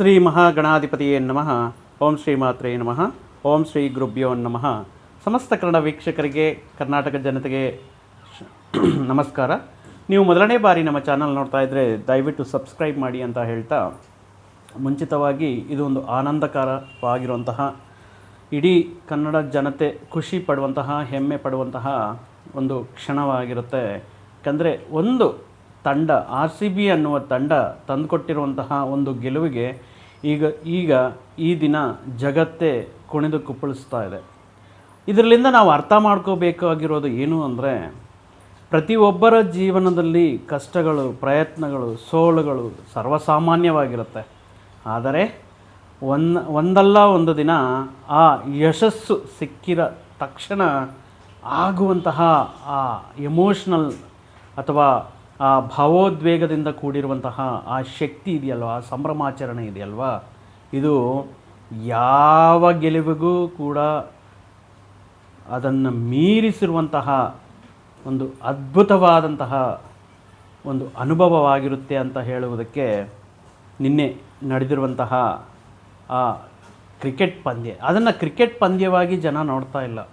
ಶ್ರೀ ಮಹಾಗಣಾಧಿಪತಿಯೇ ನಮಃ. ಓಂ ಶ್ರೀ ಮಾತ್ರೇ ನಮಃ. ಓಂ ಶ್ರೀ ಗುರುಭ್ಯೋ ನಮಃ. ಸಮಸ್ತ ಕನ್ನಡ ವೀಕ್ಷಕರಿಗೆ, ಕರ್ನಾಟಕ ಜನತೆಗೆ ನಮಸ್ಕಾರ. ನೀವು ಮೊದಲನೇ ಬಾರಿ ನಮ್ಮ ಚಾನಲ್ ನೋಡ್ತಾ ಇದ್ದರೆ ದಯವಿಟ್ಟು ಸಬ್ಸ್ಕ್ರೈಬ್ ಮಾಡಿ ಅಂತ ಹೇಳ್ತಾ, ಮುಂಚಿತವಾಗಿ ಇದು ಒಂದು ಆನಂದಕರವಾಗಿರುವಂತಹ, ಇಡೀ ಕನ್ನಡ ಜನತೆ ಖುಷಿ ಪಡುವಂತಹ, ಹೆಮ್ಮೆ ಪಡುವಂತಹ ಒಂದು ಕ್ಷಣವಾಗಿರುತ್ತೆ. ಯಾಕಂದರೆ ಒಂದು ತಂಡ, ಆರ್ ಸಿ ಬಿ ಅನ್ನುವ ತಂಡ ತಂದುಕೊಟ್ಟಿರುವಂತಹ ಒಂದು ಗೆಲುವಿಗೆ ಈಗ ಈಗ ಈ ದಿನ ಜಗತ್ತೇ ಕುಣಿದು ಕುಪ್ಪಳಿಸ್ತಾ ಇದೆ. ಇದರಲ್ಲಿಂದ ನಾವು ಅರ್ಥ ಮಾಡ್ಕೋಬೇಕಾಗಿರೋದು ಏನು ಅಂದರೆ, ಪ್ರತಿಯೊಬ್ಬರ ಜೀವನದಲ್ಲಿ ಕಷ್ಟಗಳು, ಪ್ರಯತ್ನಗಳು ಸೋಳುಗಳು ಸರ್ವಸಾಮಾನ್ಯವಾಗಿರುತ್ತೆ. ಆದರೆ, ಒಂದ್, ಒಂದಲ್ಲ ಒಂದು ದಿನ ಆ ಯಶಸ್ಸು ಸಿಕ್ಕಿರ ತಕ್ಷಣ ಆಗುವಂತಹ ಆ ಎಮೋಷ್ನಲ್ ಅಥವಾ ಆ ಭಾವೋದ್ವೇಗದಿಂದ ಕೂಡಿರುವಂತಹ ಆ ಶಕ್ತಿ ಇದೆಯಲ್ವ? ಆ ಸಂಭ್ರಮಾಚರಣೆ ಇದೆಯಲ್ವಾ? ಇದು ಯಾವ ಗೆಲುವಿಗೂ ಕೂಡ ಅದನ್ನು ಮೀರಿಸಿರುವಂತಹ ಒಂದು ಅದ್ಭುತವಾದಂತಹ ಒಂದು ಅನುಭವವಾಗಿರುತ್ತೆ ಅಂತ ಹೇಳುವುದಕ್ಕೆ ನಿನ್ನೆ ನಡೆದಿರುವಂತಹ ಆ ಕ್ರಿಕೆಟ್ ಪಂದ್ಯ. ಅದನ್ನು ಕ್ರಿಕೆಟ್ ಪಂದ್ಯವಾಗಿ ಜನ ನೋಡ್ತಾ ಇಲ್ಲ.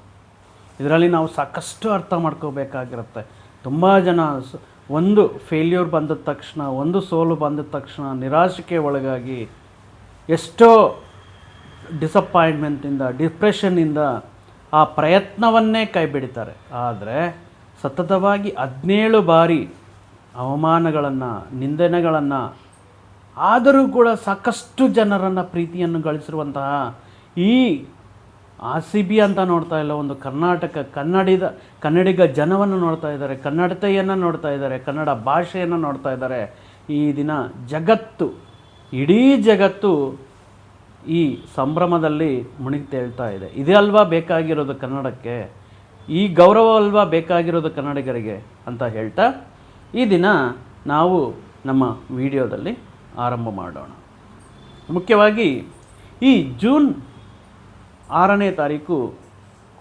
ಇದರಲ್ಲಿ ನಾವು ಸಾಕಷ್ಟು ಅರ್ಥ ಮಾಡ್ಕೋಬೇಕಾಗಿರುತ್ತೆ. ತುಂಬ ಜನ ಒಂದು ಫೇಲ್ಯೂರ್ ಬಂದ ತಕ್ಷಣ, ಒಂದು ಸೋಲು ಬಂದ ತಕ್ಷಣ, ನಿರಾಶೆಗೆ ಒಳಗಾಗಿ ಎಷ್ಟೋ ಡಿಸಪಾಯಿಂಟ್ಮೆಂಟಿಂದ ಡಿಪ್ರೆಷನ್ನಿಂದ ಆ ಪ್ರಯತ್ನವನ್ನೇ ಕೈ ಬಿಡ್ತಾರೆ. ಆದರೆ ಸತತವಾಗಿ ಹದಿನೇಳು ಬಾರಿ ಅವಮಾನಗಳನ್ನು, ನಿಂದನೆಗಳನ್ನು, ಆದರೂ ಕೂಡ ಸಾಕಷ್ಟು ಜನರನ್ನು ಪ್ರೀತಿಯನ್ನು ಗಳಿಸಿರುವಂತಹ ಈ ಆರ್ ಸಿ ಬಿ ಅಂತ ನೋಡ್ತಾ ಇಲ್ಲ, ಒಂದು ಕರ್ನಾಟಕ, ಕನ್ನಡಿದ, ಕನ್ನಡಿಗ ಜನವನ್ನು ನೋಡ್ತಾ ಇದ್ದಾರೆ, ಕನ್ನಡತೆಯನ್ನು ನೋಡ್ತಾ ಇದ್ದಾರೆ, ಕನ್ನಡ ಭಾಷೆಯನ್ನು ನೋಡ್ತಾ ಇದ್ದಾರೆ. ಈ ದಿನ ಜಗತ್ತು, ಇಡೀ ಜಗತ್ತು ಈ ಸಂಭ್ರಮದಲ್ಲಿ ಮುಳುಗಿ ತೇಳ್ತಾ ಇದೆ. ಇದೇ ಅಲ್ವಾ ಬೇಕಾಗಿರೋದು ಕನ್ನಡಕ್ಕೆ? ಈ ಗೌರವ ಅಲ್ವಾ ಬೇಕಾಗಿರೋದು ಕನ್ನಡಿಗರಿಗೆ ಅಂತ ಹೇಳ್ತಾ, ಈ ದಿನ ನಾವು ನಮ್ಮ ವಿಡಿಯೋದಲ್ಲಿ ಆರಂಭ ಮಾಡೋಣ. ಮುಖ್ಯವಾಗಿ ಈ ಜೂನ್ ಆರನೇ ತಾರೀಕು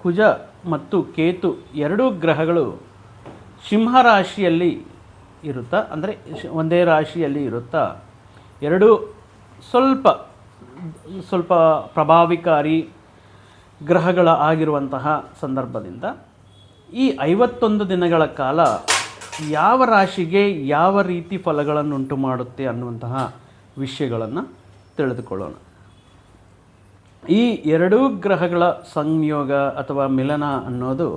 ಕುಜ ಮತ್ತು ಕೇತು ಎರಡೂ ಗ್ರಹಗಳು ಸಿಂಹ ರಾಶಿಯಲ್ಲಿ ಇರುತ್ತಾ? ಅಂದರೆ ಒಂದೇ ರಾಶಿಯಲ್ಲಿ ಇರುತ್ತಾ? ಎರಡೂ ಸ್ವಲ್ಪ ಸ್ವಲ್ಪ ಪ್ರಭಾವಿಕಾರಿ ಗ್ರಹಗಳ ಆಗಿರುವಂತಹ ಸಂದರ್ಭದಿಂದ ಈ ಐವತ್ತೊಂದು ದಿನಗಳ ಕಾಲ ಯಾವ ರಾಶಿಗೆ ಯಾವ ರೀತಿ ಫಲಗಳನ್ನುಂಟು ಮಾಡುತ್ತೆ ಅನ್ನುವಂತಹ ವಿಷಯಗಳನ್ನು ತಿಳಿದುಕೊಳ್ಳೋಣ. ಈ ಎರಡೂ ಗ್ರಹಗಳ ಸಂಯೋಗ ಅಥವಾ ಮಿಲನ ಅನ್ನೋದು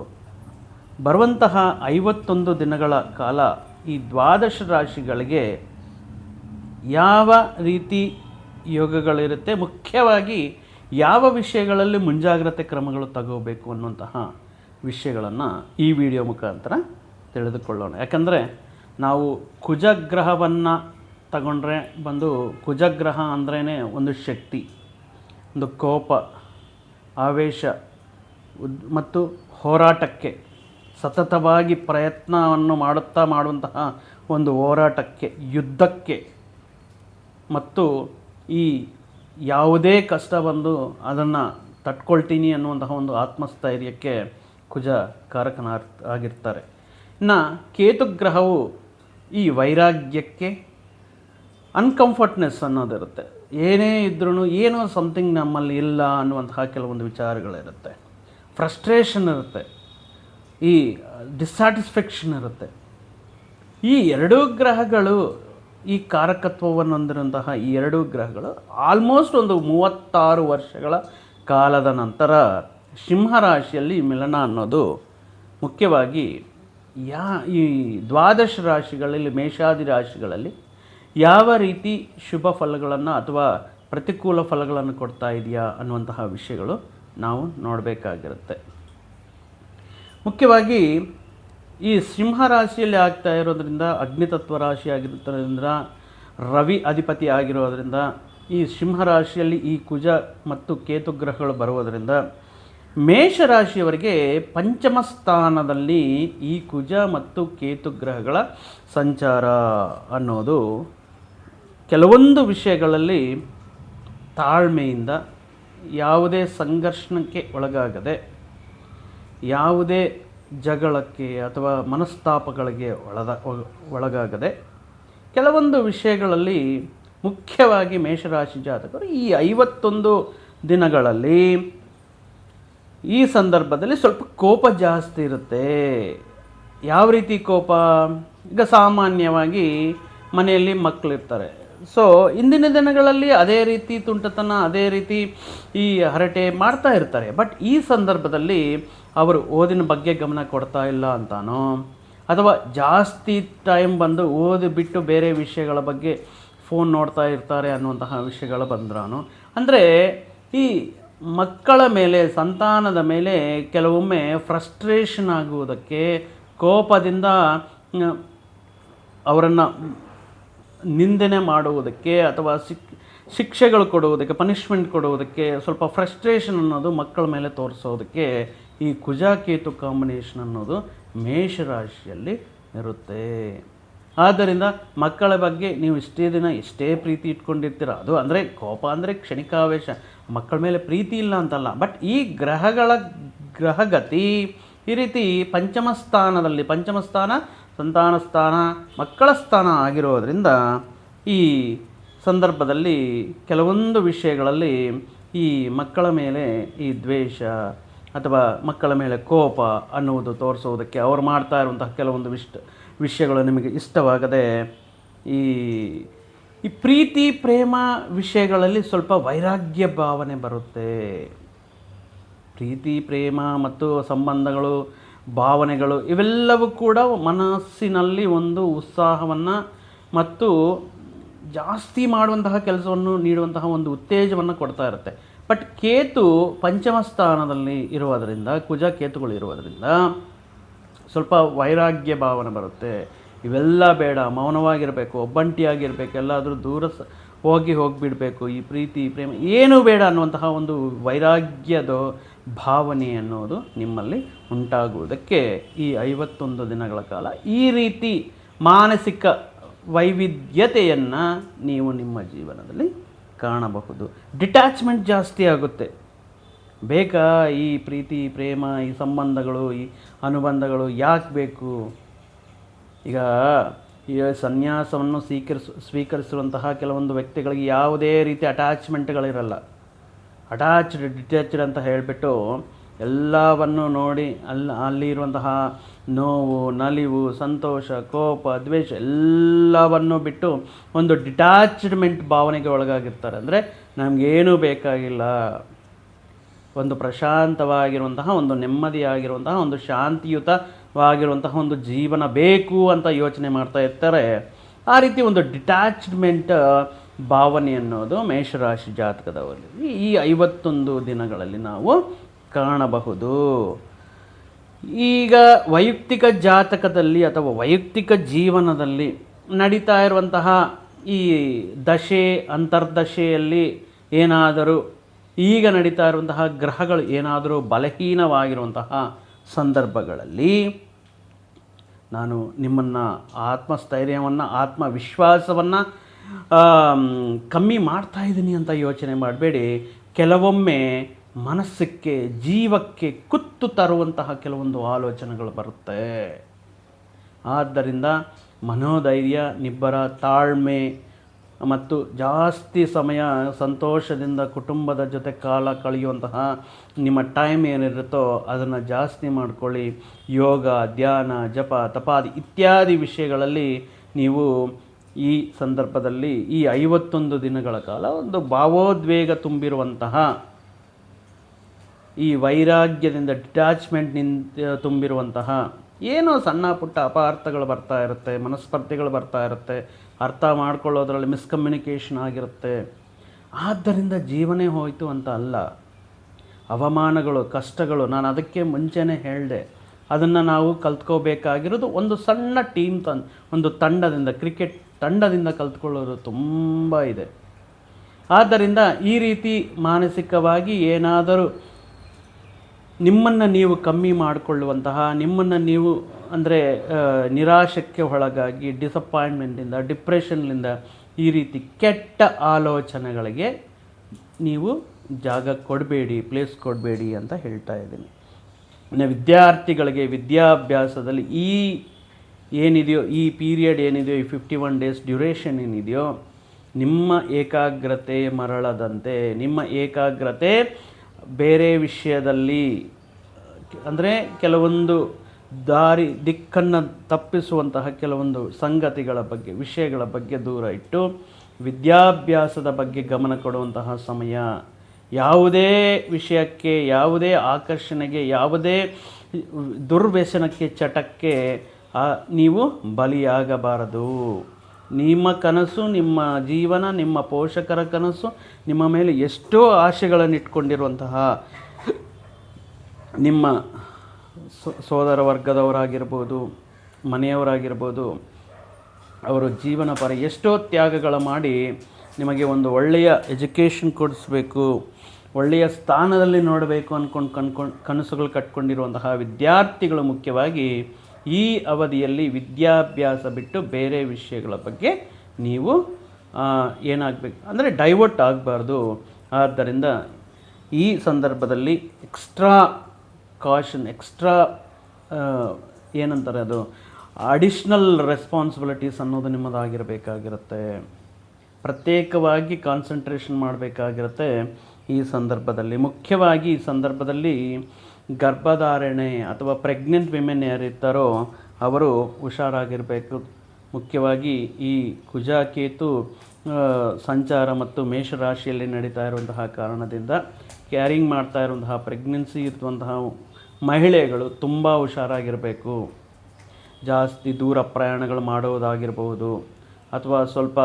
ಬರುವಂತಹ ಐವತ್ತೊಂದು ದಿನಗಳ ಕಾಲ ಈ ದ್ವಾದಶ ರಾಶಿಗಳಿಗೆ ಯಾವ ರೀತಿ ಯೋಗಗಳಿರುತ್ತೆ, ಮುಖ್ಯವಾಗಿ ಯಾವ ವಿಷಯಗಳಲ್ಲಿ ಮುಂಜಾಗ್ರತೆ ಕ್ರಮಗಳು ತಗೋಬೇಕು ಅನ್ನುವಂತಹ ವಿಷಯಗಳನ್ನು ಈ ವಿಡಿಯೋ ಮುಖಾಂತರ ತಿಳಿದುಕೊಳ್ಳೋಣ. ಯಾಕಂದರೆ ನಾವು ಕುಜಗ್ರಹವನ್ನು ತಗೊಂಡ್ರೆ ಬಂದು ಕುಜಗ್ರಹ ಅಂದ್ರೇ ಒಂದು ಶಕ್ತಿ. ಒಂದು ಕೋಪ, ಆವೇಶ ಮತ್ತು ಹೋರಾಟಕ್ಕೆ, ಸತತವಾಗಿ ಪ್ರಯತ್ನವನ್ನು ಮಾಡುತ್ತಾ ಮಾಡುವಂತಹ ಒಂದು ಹೋರಾಟಕ್ಕೆ, ಯುದ್ಧಕ್ಕೆ ಮತ್ತು ಈ ಯಾವುದೇ ಕಷ್ಟ ಬಂದು ಅದನ್ನು ತಟ್ಕೊಳ್ತೀನಿ ಅನ್ನುವಂತಹ ಒಂದು ಆತ್ಮಸ್ಥೈರ್ಯಕ್ಕೆ ಕುಜ ಕಾರಕನ ಆಗಿರ್ತಾರೆ. ಇನ್ನು ಕೇತುಗ್ರಹವು ಈ ವೈರಾಗ್ಯಕ್ಕೆ ಅನ್ಕಂಫರ್ಟ್ನೆಸ್ ಅನ್ನೋದಿರುತ್ತೆ. ಏನೇ ಇದ್ರೂ ಏನೋ ಸಮಥಿಂಗ್ ನಮ್ಮಲ್ಲಿ ಇಲ್ಲ ಅನ್ನುವಂತಹ ಕೆಲವೊಂದು ವಿಚಾರಗಳಿರುತ್ತೆ. ಫ್ರಸ್ಟ್ರೇಷನ್ ಇರುತ್ತೆ. ಈ ಡಿಸ್ಸ್ಯಾಟಿಸ್ಫ್ಯಾಕ್ಷನ್ ಇರುತ್ತೆ. ಈ ಎರಡೂ ಗ್ರಹಗಳು, ಈ ಕಾರಕತ್ವವನ್ನು ಹೊಂದಿರುವಂತಹ ಈ ಎರಡೂ ಗ್ರಹಗಳು ಆಲ್ಮೋಸ್ಟ್ ಒಂದು ಮೂವತ್ತಾರು ವರ್ಷಗಳ ಕಾಲದ ನಂತರ ಸಿಂಹರಾಶಿಯಲ್ಲಿ ಮಿಲನ ಅನ್ನೋದು ಮುಖ್ಯವಾಗಿ ಯಾ, ಈ ದ್ವಾದಶ ರಾಶಿಗಳಲ್ಲಿ, ಮೇಷಾದಿ ರಾಶಿಗಳಲ್ಲಿ ಯಾವ ರೀತಿ ಶುಭ ಫಲಗಳನ್ನು ಅಥವಾ ಪ್ರತಿಕೂಲ ಫಲಗಳನ್ನು ಕೊಡ್ತಾ ಇದೆಯಾ ಅನ್ನುವಂತಹ ವಿಷಯಗಳು ನಾವು ನೋಡಬೇಕಾಗಿರುತ್ತೆ. ಮುಖ್ಯವಾಗಿ ಈ ಸಿಂಹ ರಾಶಿಯಲ್ಲಿ ಆಗ್ತಾ ಇರೋದ್ರಿಂದ ಅಗ್ನಿತತ್ವ ರಾಶಿ ಆಗಿರೋದ್ರಿಂದ, ರವಿ ಅಧಿಪತಿ ಆಗಿರೋದ್ರಿಂದ, ಈ ಸಿಂಹ ರಾಶಿಯಲ್ಲಿ ಈ ಕುಜ ಮತ್ತು ಕೇತು ಗ್ರಹಗಳು ಬರುವುದರಿಂದ ಮೇಷರಾಶಿಯವರಿಗೆ ಪಂಚಮ ಸ್ಥಾನದಲ್ಲಿ ಈ ಕುಜ ಮತ್ತು ಕೇತು ಗ್ರಹಗಳ ಸಂಚಾರ ಅನ್ನೋದು ಕೆಲವೊಂದು ವಿಷಯಗಳಲ್ಲಿ ತಾಳ್ಮೆಯಿಂದ ಯಾವುದೇ ಸಂಘರ್ಷಕ್ಕೆ ಒಳಗಾಗದೆ, ಯಾವುದೇ ಜಗಳಕ್ಕೆ ಅಥವಾ ಮನಸ್ತಾಪಗಳಿಗೆ ಒಳದ, ಒಳಗಾಗದೆ ಕೆಲವೊಂದು ವಿಷಯಗಳಲ್ಲಿ ಮುಖ್ಯವಾಗಿ ಮೇಷರಾಶಿ ಜಾತಕರು ಈ ಐವತ್ತೊಂದು ದಿನಗಳಲ್ಲಿ ಈ ಸಂದರ್ಭದಲ್ಲಿ ಸ್ವಲ್ಪ ಕೋಪ ಜಾಸ್ತಿ ಇರುತ್ತೆ. ಯಾವ ರೀತಿ ಕೋಪ? ಈಗ ಸಾಮಾನ್ಯವಾಗಿ ಮನೆಯಲ್ಲಿ ಮಕ್ಕಳಿರ್ತಾರೆ ಸೊ ಇಂದಿನ ದಿನಗಳಲ್ಲಿ ಅದೇ ರೀತಿ ತುಂಟತನ, ಅದೇ ರೀತಿ ಈ ಹರಟೆ ಮಾಡ್ತಾ ಇರ್ತಾರೆ. ಬಟ್ ಈ ಸಂದರ್ಭದಲ್ಲಿ ಅವರು ಓದಿನ ಬಗ್ಗೆ ಗಮನ ಕೊಡ್ತಾ ಇಲ್ಲ ಅಂತಾನೋ? ಅಥವಾ ಜಾಸ್ತಿ ಟೈಮ್ ಬಂದು ಓದಿ ಬಿಟ್ಟು ಬೇರೆ ವಿಷಯಗಳ ಬಗ್ಗೆ ಫೋನ್ ನೋಡ್ತಾ ಇರ್ತಾರೆ ಅನ್ನುವಂತಹ ವಿಷಯಗಳು ಬಂದ್ರಾನು? ಅಂದರೆ ಈ ಮಕ್ಕಳ ಮೇಲೆ, ಸಂತಾನದ ಮೇಲೆ ಕೆಲವೊಮ್ಮೆ ಫ್ರಸ್ಟ್ರೇಷನ್ ಆಗುವುದಕ್ಕೆ ಕೋಪದಿಂದ ಅವರನ್ನು ನಿಂದನೆ ಮಾಡುವುದಕ್ಕೆ ಅಥವಾ ಸಿಕ್ ಶಿಕ್ಷೆಗಳು ಕೊಡುವುದಕ್ಕೆ ಪನಿಷ್ಮೆಂಟ್ ಕೊಡುವುದಕ್ಕೆ ಸ್ವಲ್ಪ ಫ್ರಸ್ಟ್ರೇಷನ್ ಅನ್ನೋದು ಮಕ್ಕಳ ಮೇಲೆ ತೋರಿಸೋದಕ್ಕೆ ಈ ಕುಜಾಕೇತು ಕಾಂಬಿನೇಷನ್ ಅನ್ನೋದು ಮೇಷರಾಶಿಯಲ್ಲಿ ಇರುತ್ತೆ. ಆದ್ದರಿಂದ ಮಕ್ಕಳ ಬಗ್ಗೆ ನೀವು ಇಷ್ಟೇ ದಿನ ಎಷ್ಟೇ ಪ್ರೀತಿ ಇಟ್ಕೊಂಡಿರ್ತೀರ. ಅದು ಅಂದರೆ ಕೋಪ ಅಂದರೆ ಕ್ಷಣಿಕಾವೇಶ. ಮಕ್ಕಳ ಮೇಲೆ ಪ್ರೀತಿ ಇಲ್ಲ ಅಂತಲ್ಲ. ಬಟ್ ಈ ಗ್ರಹಗಳ ಗ್ರಹಗತಿ ಈ ರೀತಿ ಪಂಚಮ ಸ್ಥಾನದಲ್ಲಿ ಪಂಚಮ ಸ್ಥಾನ ಸಂತಾನ ಸ್ಥಾನ ಮಕ್ಕಳ ಸ್ಥಾನ ಆಗಿರೋದರಿಂದ ಈ ಸಂದರ್ಭದಲ್ಲಿ ಕೆಲವೊಂದು ವಿಷಯಗಳಲ್ಲಿ ಈ ಮಕ್ಕಳ ಮೇಲೆ ಈ ದ್ವೇಷ ಅಥವಾ ಮಕ್ಕಳ ಮೇಲೆ ಕೋಪ ಅನ್ನುವುದು ತೋರಿಸುವುದಕ್ಕೆ ಅವರು ಮಾಡ್ತಾ ಇರುವಂತಹ ಕೆಲವೊಂದು ವಿಷ್ಟ ವಿಷಯಗಳು ನಿಮಗೆ ಇಷ್ಟವಾಗದೆ ಈ ಈ ಪ್ರೀತಿ, ಪ್ರೇಮ ವಿಷಯಗಳಲ್ಲಿ ಸ್ವಲ್ಪ ವೈರಾಗ್ಯ ಭಾವನೆ ಬರುತ್ತೆ. ಪ್ರೀತಿ, ಪ್ರೇಮ ಮತ್ತು ಸಂಬಂಧಗಳು ಭಾವನೆಗಳು ಇವೆಲ್ಲವೂ ಕೂಡ ಮನಸ್ಸಿನಲ್ಲಿ ಒಂದು ಉತ್ಸಾಹವನ್ನು ಮತ್ತು ಜಾಸ್ತಿ ಮಾಡುವಂತಹ ಕೆಲಸವನ್ನು ನೀಡುವಂತಹ ಒಂದು ಉತ್ತೇಜವನ್ನು ಕೊಡ್ತಾ ಇರುತ್ತೆ. ಬಟ್ ಕೇತು ಪಂಚಮ ಸ್ಥಾನದಲ್ಲಿ ಇರುವುದರಿಂದ, ಕುಜ ಕೇತುಗಳು ಇರುವುದರಿಂದ ಸ್ವಲ್ಪ ವೈರಾಗ್ಯ ಭಾವನೆ ಬರುತ್ತೆ. ಇವೆಲ್ಲ ಬೇಡ, ಮೌನವಾಗಿರಬೇಕು, ಒಬ್ಬಂಟಿಯಾಗಿರಬೇಕು, ಎಲ್ಲಾದರೂ ದೂರ ಸ, ಹೋಗಿ ಹೋಗಿಬಿಡಬೇಕು, ಈ ಪ್ರೀತಿ ಪ್ರೇಮ, ಏನೂ ಬೇಡ ಅನ್ನುವಂತಹ ಒಂದು ವೈರಾಗ್ಯದ ಭಾವನೆ ಅನ್ನೋದು ನಿಮ್ಮಲ್ಲಿ ಉಂಟಾಗುವುದಕ್ಕೆ ಈ ಐವತ್ತೊಂದು ದಿನಗಳ ಕಾಲ ಈ ರೀತಿ ಮಾನಸಿಕ ವೈವಿಧ್ಯತೆಯನ್ನು ನೀವು ನಿಮ್ಮ ಜೀವನದಲ್ಲಿ ಕಾಣಬಹುದು. ಡಿಟ್ಯಾಚ್ಮೆಂಟ್ ಜಾಸ್ತಿ ಆಗುತ್ತೆ. ಬೇಕಾ ಈ ಪ್ರೀತಿ, ಪ್ರೇಮ, ಈ ಸಂಬಂಧಗಳು, ಈ ಅನುಬಂಧಗಳು ಯಾಕೆ ಬೇಕು? ಈಗ ಈ ಸನ್ಯಾಸವನ್ನು ಸ್ವೀಕರಿಸ, ಸ್ವೀಕರಿಸಿರುವಂತಹ ಕೆಲವೊಂದು ವ್ಯಕ್ತಿಗಳಿಗೆ ಯಾವುದೇ ರೀತಿ ಅಟ್ಯಾಚ್ಮೆಂಟ್ಗಳಿರಲ್ಲ ಅಟ್ಯಾಚ್ಡ್ ಡಿಟ್ಯಾಚ್ಡ್ ಅಂತ ಹೇಳಿಬಿಟ್ಟು ಎಲ್ಲವನ್ನು ನೋಡಿ ಅಲ್ಲಿ, ಅಲ್ಲಿರುವಂತಹ ನೋವು, ನಲಿವು, ಸಂತೋಷ, ಕೋಪ, ದ್ವೇಷ ಎಲ್ಲವನ್ನು ಬಿಟ್ಟು ಒಂದು ಡಿಟ್ಯಾಚ್ಮೆಂಟ್ ಭಾವನೆಗೆ ಒಳಗಾಗಿರ್ತಾರೆ. ಅಂದರೆ ನಮಗೇನೂ ಬೇಕಾಗಿಲ್ಲ. ಒಂದು ಪ್ರಶಾಂತವಾಗಿರುವಂತಹ, ಒಂದು ನೆಮ್ಮದಿಯಾಗಿರುವಂತಹ, ಒಂದು ಶಾಂತಿಯುತವಾಗಿರುವಂತಹ ಒಂದು ಜೀವನ ಬೇಕು ಅಂತ ಯೋಚನೆ ಮಾಡ್ತಾ ಇರ್ತಾರೆ. ಆ ರೀತಿ ಒಂದು ಡಿಟ್ಯಾಚ್ಮೆಂಟ್ ಭಾವನೆ ಅನ್ನೋದು ಮೇಷರಾಶಿ ಜಾತಕದವರಲ್ಲಿ. ಈ ಐವತ್ತೊಂದು ದಿನಗಳಲ್ಲಿ ನಾವು ಕಾಣಬಹುದು. ಈಗ ವೈಯಕ್ತಿಕ ಜಾತಕದಲ್ಲಿ ಅಥವಾ ವೈಯಕ್ತಿಕ ಜೀವನದಲ್ಲಿ ನಡೀತಾ ಇರುವಂತಹ ಈ ದಶೆ, ಅಂತರ್ದಶೆಯಲ್ಲಿ ಏನಾದರೂ ಈಗ ನಡೀತಾ ಇರುವಂತಹ ಗ್ರಹಗಳು ಏನಾದರೂ ಬಲಹೀನವಾಗಿರುವಂತಹ ಸಂದರ್ಭಗಳಲ್ಲಿ ನಾನು ನಿಮ್ಮನ್ನು ಆತ್ಮಸ್ಥೈರ್ಯವನ್ನು, ಆತ್ಮವಿಶ್ವಾಸವನ್ನು ಕಮ್ಮಿ ಮಾಡ್ತಾ ಇದ್ದೀನಿ ಅಂತ ಯೋಚನೆ ಮಾಡಬೇಡಿ. ಕೆಲವೊಮ್ಮೆ ಮನಸ್ಸಕ್ಕೆ, ಜೀವಕ್ಕೆ ಕುತ್ತು ತರುವಂತಹ ಕೆಲವೊಂದು ಆಲೋಚನೆಗಳು ಬರುತ್ತೆ. ಆದ್ದರಿಂದ ಮನೋಧೈರ್ಯ, ನಿಬ್ಬರ, ತಾಳ್ಮೆ ಮತ್ತು ಜಾಸ್ತಿ ಸಮಯ ಸಂತೋಷದಿಂದ ಕುಟುಂಬದ ಜೊತೆ ಕಾಲ ಕಳೆಯುವಂತಹ ನಿಮ್ಮ ಟೈಮ್ ಏನಿರುತ್ತೋ ಅದನ್ನು ಜಾಸ್ತಿ ಮಾಡಿಕೊಳ್ಳಿ. ಯೋಗ, ಧ್ಯಾನ, ಜಪ, ತಪಾದಿ ಇತ್ಯಾದಿ ವಿಷಯಗಳಲ್ಲಿ ನೀವು ಈ ಸಂದರ್ಭದಲ್ಲಿ ಈ ಐವತ್ತೊಂದು ದಿನಗಳ ಕಾಲ ಒಂದು ಭಾವೋದ್ವೇಗ ತುಂಬಿರುವಂತಹ ಈ ವೈರಾಗ್ಯದಿಂದ ಡಿಟ್ಯಾಚ್ಮೆಂಟ್ನಿಂದ ತುಂಬಿರುವಂತಹ ಏನೋ ಸಣ್ಣ ಪುಟ್ಟ ಅಪಾರ್ಥಗಳು ಬರ್ತಾ ಇರುತ್ತೆ, ಮನಸ್ಪರ್ಧೆಗಳು ಬರ್ತಾ ಇರುತ್ತೆ, ಅರ್ಥ ಮಾಡ್ಕೊಳ್ಳೋದ್ರಲ್ಲಿ ಮಿಸ್ಕಮ್ಯುನಿಕೇಷನ್ ಆಗಿರುತ್ತೆ. ಆದ್ದರಿಂದ ಜೀವನೇ ಹೋಯಿತು ಅಂತ ಅಲ್ಲ. ಅವಮಾನಗಳು, ಕಷ್ಟಗಳು, ನಾನು ಅದಕ್ಕೆ ಮುಂಚೆನೇ ಹೇಳಿದೆ. ಅದನ್ನು ನಾವು ಕಲ್ತ್ಕೋಬೇಕಾಗಿರೋದು ಒಂದು ಸಣ್ಣ ಟೀಮ್ ತನ್ ಒಂದು ತಂಡದಿಂದ ಕ್ರಿಕೆಟ್ ತಂಡದಿಂದ ಕಲ್ತ್ಕೊಳ್ಳೋದು ತುಂಬ ಇದೆ. ಆದ್ದರಿಂದ ಈ ರೀತಿ ಮಾನಸಿಕವಾಗಿ ಏನಾದರೂ ನಿಮ್ಮನ್ನು ನೀವು ಕಮ್ಮಿ ಮಾಡಿಕೊಳ್ಳುವಂತಹ, ನಿಮ್ಮನ್ನು ನೀವು ಅಂದರೆ ನಿರಾಶಕ್ಕೆ ಒಳಗಾಗಿ ಡಿಸಪಾಯಿಂಟ್ಮೆಂಟಿಂದ ಡಿಪ್ರೆಷನ್ನಿಂದ ಈ ರೀತಿ ಕೆಟ್ಟ ಆಲೋಚನೆಗಳಿಗೆ ನೀವು ಜಾಗ ಕೊಡಬೇಡಿ ಪ್ಲೇಸ್ ಕೊಡಬೇಡಿ ಅಂತ ಹೇಳ್ತಾ ಇದ್ದೀನಿ. ಇನ್ನು ವಿದ್ಯಾರ್ಥಿಗಳಿಗೆ ವಿದ್ಯಾಭ್ಯಾಸದಲ್ಲಿ ಈ ಏನಿದೆಯೋ, ಈ ಪೀರಿಯಡ್ ಏನಿದೆಯೋ, ಈ ಫಿಫ್ಟಿ ಒನ್ ಡೇಸ್ ಡ್ಯೂರೇಷನ್ ಏನಿದೆಯೋ, ನಿಮ್ಮ ಏಕಾಗ್ರತೆ ಮರಳದಂತೆ, ನಿಮ್ಮ ಏಕಾಗ್ರತೆ ಬೇರೆ ವಿಷಯದಲ್ಲಿ, ಅಂದರೆ ಕೆಲವೊಂದು ದಾರಿ, ದಿಕ್ಕನ್ನು ತಪ್ಪಿಸುವಂತಹ ಕೆಲವೊಂದು ಸಂಗತಿಗಳ ಬಗ್ಗೆ, ವಿಷಯಗಳ ಬಗ್ಗೆ ದೂರ ಇಟ್ಟು, ವಿದ್ಯಾಭ್ಯಾಸದ ಬಗ್ಗೆ ಗಮನ ಕೊಡುವಂತಹ ಸಮಯ. ಯಾವುದೇ ವಿಷಯಕ್ಕೆ, ಯಾವುದೇ ಆಕರ್ಷಣೆಗೆ, ಯಾವುದೇ ದುರ್ವ್ಯಸನಕ್ಕೆ, ಚಟಕ್ಕೆ ನೀವು ಬಲಿಯಾಗಬಾರದು. ನಿಮ್ಮ ಕನಸು, ನಿಮ್ಮ ಜೀವನ, ನಿಮ್ಮ ಪೋಷಕರ ಕನಸು, ನಿಮ್ಮ ಮೇಲೆ ಎಷ್ಟೋ ಆಶೆಗಳನ್ನು ಇಟ್ಕೊಂಡಿರುವಂತಹ ನಿಮ್ಮ ಸೋದರ ವರ್ಗದವರಾಗಿರ್ಬೋದು, ಮನೆಯವರಾಗಿರ್ಬೋದು, ಅವರು ಜೀವನ ಪರ ಎಷ್ಟೋ ತ್ಯಾಗಗಳ ಮಾಡಿ ನಿಮಗೆ ಒಂದು ಒಳ್ಳೆಯ ಎಜುಕೇಷನ್ ಕೊಡಿಸ್ಬೇಕು, ಒಳ್ಳೆಯ ಸ್ಥಾನದಲ್ಲಿ ನೋಡಬೇಕು ಅಂದ್ಕೊಂಡು ಕನ್ಕೊಂಡು ಕನಸುಗಳು ಕಟ್ಕೊಂಡಿರುವಂತಹ ವಿದ್ಯಾರ್ಥಿಗಳು ಮುಖ್ಯವಾಗಿ ಈ ಅವಧಿಯಲ್ಲಿ ವಿದ್ಯಾಭ್ಯಾಸ ಬಿಟ್ಟು ಬೇರೆ ವಿಷಯಗಳ ಬಗ್ಗೆ ನೀವು ಏನಾಗಬೇಕು? ಅಂದರೆ ಡೈವರ್ಟ್ ಆಗಬಾರ್ದು. ಆದ್ದರಿಂದ ಈ ಸಂದರ್ಭದಲ್ಲಿ ಎಕ್ಸ್ಟ್ರಾ ಕಾಷನ್ ಎಕ್ಸ್ಟ್ರಾ ಏನಂತಾರೆ ಅದು ಅಡಿಷ್ನಲ್ ರೆಸ್ಪಾನ್ಸಿಬಿಲಿಟೀಸ್ ಅನ್ನೋದು ನಿಮ್ಮದಾಗಿರಬೇಕಾಗಿರುತ್ತೆ. ಪ್ರತ್ಯೇಕವಾಗಿ ಕಾನ್ಸಂಟ್ರೇಷನ್ ಮಾಡಬೇಕಾಗಿರುತ್ತೆ ಈ ಸಂದರ್ಭದಲ್ಲಿ. ಮುಖ್ಯವಾಗಿ ಈ ಸಂದರ್ಭದಲ್ಲಿ ಗರ್ಭಧಾರಣೆ ಅಥವಾ ಪ್ರೆಗ್ನೆಂಟ್ ವಿಮೆನ್ ಯಾರಿರ್ತಾರೋ ಅವರು ಹುಷಾರಾಗಿರಬೇಕು. ಮುಖ್ಯವಾಗಿ ಈ ಕುಜಾಕೇತು ಸಂಚಾರ ಮತ್ತು ಮೇಷರಾಶಿಯಲ್ಲಿ ನಡೀತಾ ಇರುವಂತಹ ಕಾರಣದಿಂದ ಕ್ಯಾರಿಂಗ್ ಮಾಡ್ತಾ ಇರುವಂತಹ ಪ್ರೆಗ್ನೆನ್ಸಿ ಇರುವಂತಹ ಮಹಿಳೆಗಳು ತುಂಬ ಹುಷಾರಾಗಿರಬೇಕು. ಜಾಸ್ತಿ ದೂರ ಪ್ರಯಾಣಗಳು ಮಾಡುವುದಾಗಿರಬಹುದು ಅಥವಾ ಸ್ವಲ್ಪ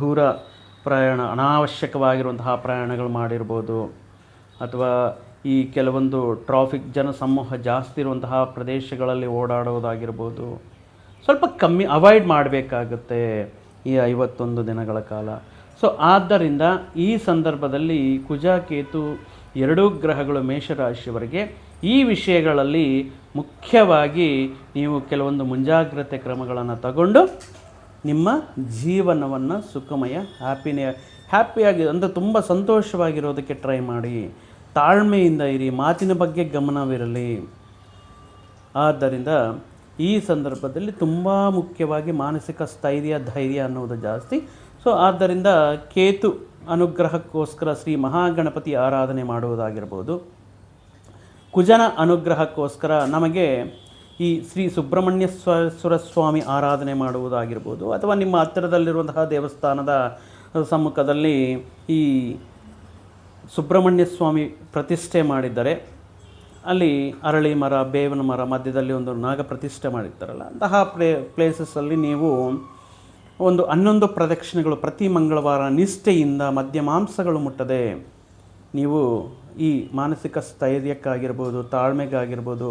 ದೂರ ಪ್ರಯಾಣ, ಅನಾವಶ್ಯಕವಾಗಿರುವಂತಹ ಪ್ರಯಾಣಗಳು ಮಾಡಿರ್ಬೋದು ಅಥವಾ ಈ ಕೆಲವೊಂದು ಟ್ರಾಫಿಕ್ ಜನಸಮೂಹ ಜಾಸ್ತಿ ಇರುವಂತಹ ಪ್ರದೇಶಗಳಲ್ಲಿ ಓಡಾಡೋದಾಗಿರ್ಬೋದು, ಸ್ವಲ್ಪ ಕಮ್ಮಿ ಅವಾಯ್ಡ್ ಮಾಡಬೇಕಾಗುತ್ತೆ ಈ ಐವತ್ತೊಂದು ದಿನಗಳ ಕಾಲ. ಸೊ ಆದ್ದರಿಂದ ಈ ಸಂದರ್ಭದಲ್ಲಿ ಕುಜ ಕೇತು ಎರಡೂ ಗ್ರಹಗಳು ಮೇಷರಾಶಿಯವರಿಗೆ ಈ ವಿಷಯಗಳಲ್ಲಿ ಮುಖ್ಯವಾಗಿ ನೀವು ಕೆಲವೊಂದು ಮುಂಜಾಗ್ರತೆ ಕ್ರಮಗಳನ್ನು ತಗೊಂಡು ನಿಮ್ಮ ಜೀವನವನ್ನು ಸುಖಮಯ ಹ್ಯಾಪಿನೇ ಹ್ಯಾಪಿಯಾಗಿ ಅಂದರೆ ತುಂಬ ಸಂತೋಷವಾಗಿರೋದಕ್ಕೆ ಟ್ರೈ ಮಾಡಿ. ತಾಳ್ಮೆಯಿಂದ ಇರಿ, ಮಾತಿನ ಬಗ್ಗೆ ಗಮನವಿರಲಿ. ಆದ್ದರಿಂದ ಈ ಸಂದರ್ಭದಲ್ಲಿ ತುಂಬ ಮುಖ್ಯವಾಗಿ ಮಾನಸಿಕ ಸ್ಥೈರ್ಯ, ಧೈರ್ಯ ಅನ್ನುವುದು ಜಾಸ್ತಿ. ಸೊ ಆದ್ದರಿಂದ ಕೇತು ಅನುಗ್ರಹಕ್ಕೋಸ್ಕರ ಶ್ರೀ ಮಹಾಗಣಪತಿ ಆರಾಧನೆ ಮಾಡುವುದಾಗಿರ್ಬೋದು. ಕುಜನ ಅನುಗ್ರಹಕ್ಕೋಸ್ಕರ ನಮಗೆ ಈ ಶ್ರೀ ಸುಬ್ರಹ್ಮಣ್ಯ ಸ್ವ ಸ್ವಾಮಿ ಆರಾಧನೆ ಮಾಡುವುದಾಗಿರ್ಬೋದು, ಅಥವಾ ನಿಮ್ಮ ಹತ್ತಿರದಲ್ಲಿರುವಂತಹ ದೇವಸ್ಥಾನದ ಸಮ್ಮುಖದಲ್ಲಿ ಈ ಸುಬ್ರಹ್ಮಣ್ಯ ಸ್ವಾಮಿ ಪ್ರತಿಷ್ಠೆ ಮಾಡಿದ್ದಾರೆ ಅಲ್ಲಿ ಅರಳಿ ಮರ, ಬೇವಿನ ಮರ ಮಧ್ಯದಲ್ಲಿ ಒಂದು ನಾಗ ಪ್ರತಿಷ್ಠೆ ಮಾಡಿರ್ತಾರಲ್ಲ, ಅಂತಹ ಪ್ಲೇ ಪ್ಲೇಸಸ್ಸಲ್ಲಿ ನೀವು ಒಂದು ಹನ್ನೊಂದು ಪ್ರದಕ್ಷಿಣೆಗಳು ಪ್ರತಿ ಮಂಗಳವಾರ ನಿಷ್ಠೆಯಿಂದ ಮದ್ಯ ಮಾಂಸಗಳು ಮುಟ್ಟದೆ. ನೀವು ಈ ಮಾನಸಿಕ ಸ್ಥೈರ್ಯಕ್ಕಾಗಿರ್ಬೋದು, ತಾಳ್ಮೆಗಾಗಿರ್ಬೋದು,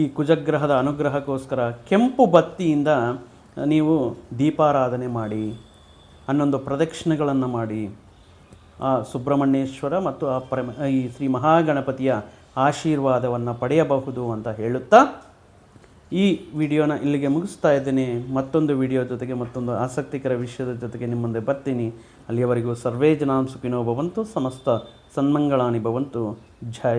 ಈ ಕುಜಗ್ರಹದ ಅನುಗ್ರಹಕ್ಕೋಸ್ಕರ ಕೆಂಪು ಬತ್ತಿಯಿಂದ ನೀವು ದೀಪಾರಾಧನೆ ಮಾಡಿ, ಹನ್ನೊಂದು ಪ್ರದಕ್ಷಿಣೆಗಳನ್ನು ಮಾಡಿ ಸುಬ್ರಹ್ಮಣ್ಯೇಶ್ವರ ಮತ್ತು ಆ ಪರಮ, ಈ ಶ್ರೀ ಮಹಾಗಣಪತಿಯ ಆಶೀರ್ವಾದವನ್ನು ಪಡೆಯಬಹುದು ಅಂತ ಹೇಳುತ್ತಾ ಈ ವಿಡಿಯೋನ ಇಲ್ಲಿಗೆ ಮುಗಿಸ್ತಾ ಇದ್ದೀನಿ. ಮತ್ತೊಂದು ವಿಡಿಯೋ ಜೊತೆಗೆ ಮತ್ತೊಂದು ಆಸಕ್ತಿಕರ ವಿಷಯದ ಜೊತೆಗೆ ನಿಮ್ಮ ಮುಂದೆ ಬರ್ತೀನಿ. ಅಲ್ಲಿಯವರೆಗೂ ಸರ್ವೇ ಜನಾಂ ಸುಖಿನೋ ಭವಂತು, ಸಮಸ್ತ ಸನ್ಮಂಗಳಾನಿ ಭವಂತು. ಜಯ